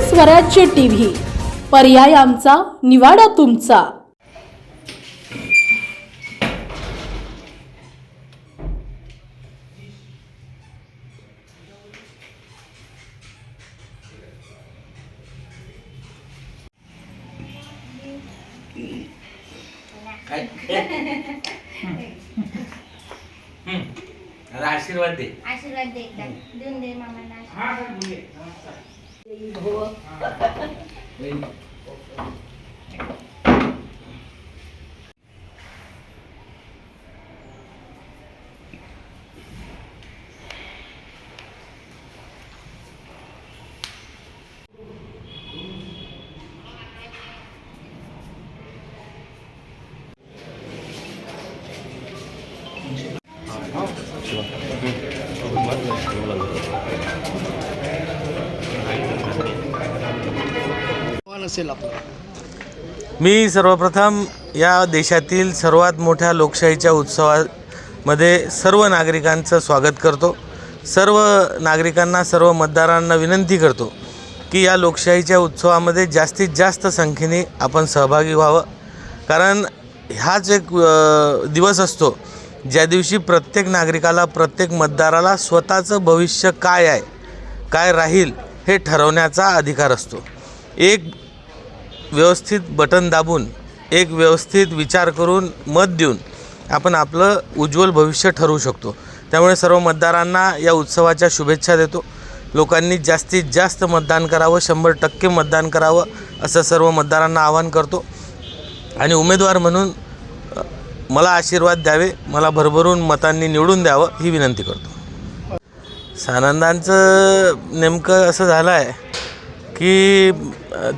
स्वराज्य टीव्ही. पर्याय आमचा निवाडा तुमचा. आशीर्वाद दे. आशीर्वाद दे एकदा. देऊन दे मामांना. आशीर्वाद. 好，嗯，我，असेल आपलं मी सर्वप्रथम या देशातील सर्वात मोठ्या लोकशाहीच्या उत्सवामध्ये सर्व नागरिकांचं स्वागत करतो. सर्व नागरिकांना सर्व मतदारांना विनंती करतो की या लोकशाहीच्या उत्सवामध्ये जास्तीत जास्त संख्येने आपण सहभागी व्हावं. कारण हाच एक दिवस असतो ज्या दिवशी प्रत्येक नागरिकाला प्रत्येक मतदाराला स्वतःचं भविष्य काय आहे काय राहील हे ठरवण्याचा अधिकार असतो. एक व्यवस्थित बटन दाबून एक व्यवस्थित विचार करून मत देऊन आपण आपलं उज्ज्वल भविष्य ठरवू शकतो. त्यामुळे सर्व मतदारांना या उत्सवाच्या शुभेच्छा देतो. लोकांनी जास्तीत जास्त मतदान करावं शंभर टक्के मतदान करावं असं सर्व मतदारांना आवाहन करतो. आणि उमेदवार म्हणून मला आशीर्वाद द्यावे मला भरभरून मतांनी निवडून द्यावं ही विनंती करतो. सानंदांचं नेमकं असं झालं आहे की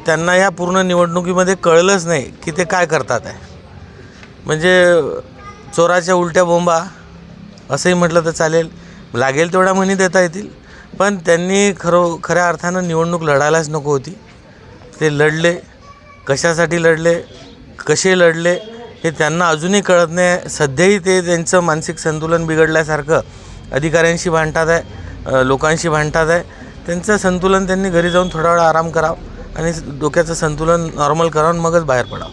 त्यांना या पूर्ण निवडणुकीमध्ये कळलंच नाही की ते काय करतात आहे. म्हणजे चोराच्या उलट्या बोंबा असंही म्हटलं तर चालेल. लागेल तेवढ्या म्हणी देता येतील. पण त्यांनी खरो खऱ्या अर्थानं निवडणूक लढायलाच नको होती. ते लढले. कशासाठी लढले? कसे लढले? हे त्यांना अजूनही कळत नाही. सध्याही ते त्यांचं मानसिक संतुलन बिघडल्यासारखं अधिकाऱ्यांशी भांडतात आहे लोकांशी भांडतात आहे. त्यांचं संतुलन त्यांनी घरी जाऊन थोडा वेळ आराम करावा आणि डोक्याचं संतुलन नॉर्मल करावं मगच बाहेर पडावं.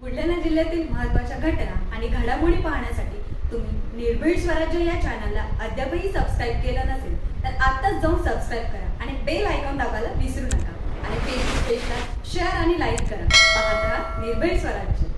बुलढाणा जिल्ह्यातील महत्त्वाच्या घटना आणि घडामोडी पाहण्यासाठी तुम्ही निर्भीड स्वराज्य या चॅनलला अद्यापही सबस्क्राईब केलं नसेल तर आत्ताच जाऊन सबस्क्राईब करा आणि बेल आयकॉन दाबायला विसरू नका. आणि फेसबुक पेजला शेअर आणि लाईक करा. पाहत राहा निर्भीड स्वराज्य.